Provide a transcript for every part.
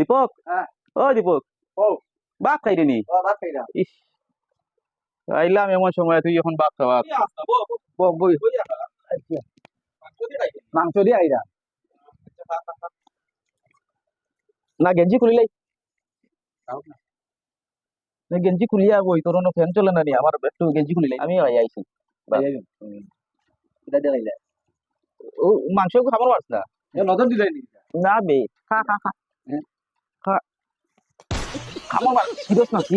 দীপক? হ্যাঁ। ও দীপক। ও। বাপ খাইরে নি আইলাম এমন সময় তুই এখন বাপ খাওয়া। বই মাংস দিয়ে আইরা। না গেঞ্জি খুলিলাই না। গেঞ্জি খুলিয়া বই তোর ফ্যান চলে না নি? আমার একটু গেঞ্জি খুলিলাই আমি আই আইছি। মাংস খাবার পারছ না? নজর দিলাই নি না বে। খা খা? খা। হিরোস মাংস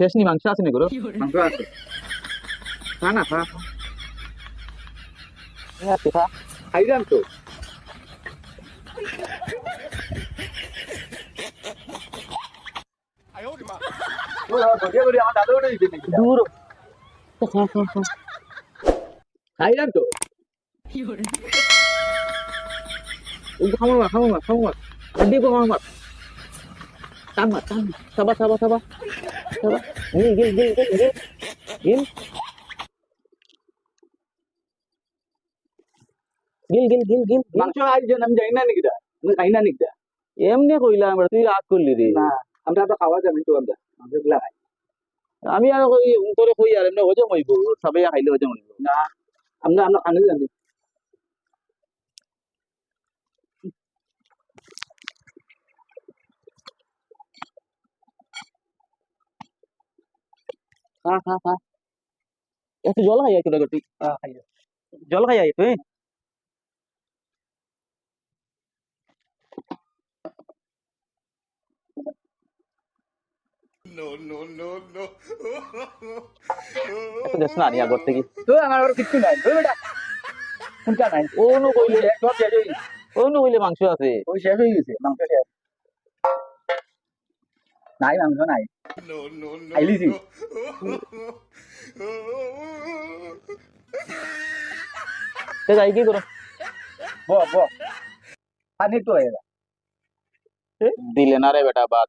শেষ নি মাংস আছে নি করো? মাংস আছে। না না খা। খাইলাম তো। Ayo, খাইলাম তো tambah tambah ini আমি আমি খাই আর কই আর হজম হইব সবাই খাইলে হজম হইব। না জল খাই জল খাই তুই? আই তুই একটু দেশ না নিয়া করতে কি? তো আমার আর কিছু নাই। ওই বেটা। কোনটা নাই? ও নো কইলে সব শেষ গেছে। ও নো কইলে মাংস আছে। ওই শেষ হয়ে গেছে মাংস শেষ। নাই মাংস নাই। আইলিছি সে যাই কি করো? ব ব। পানি তো এরা দিলে না রে বেটা বাদ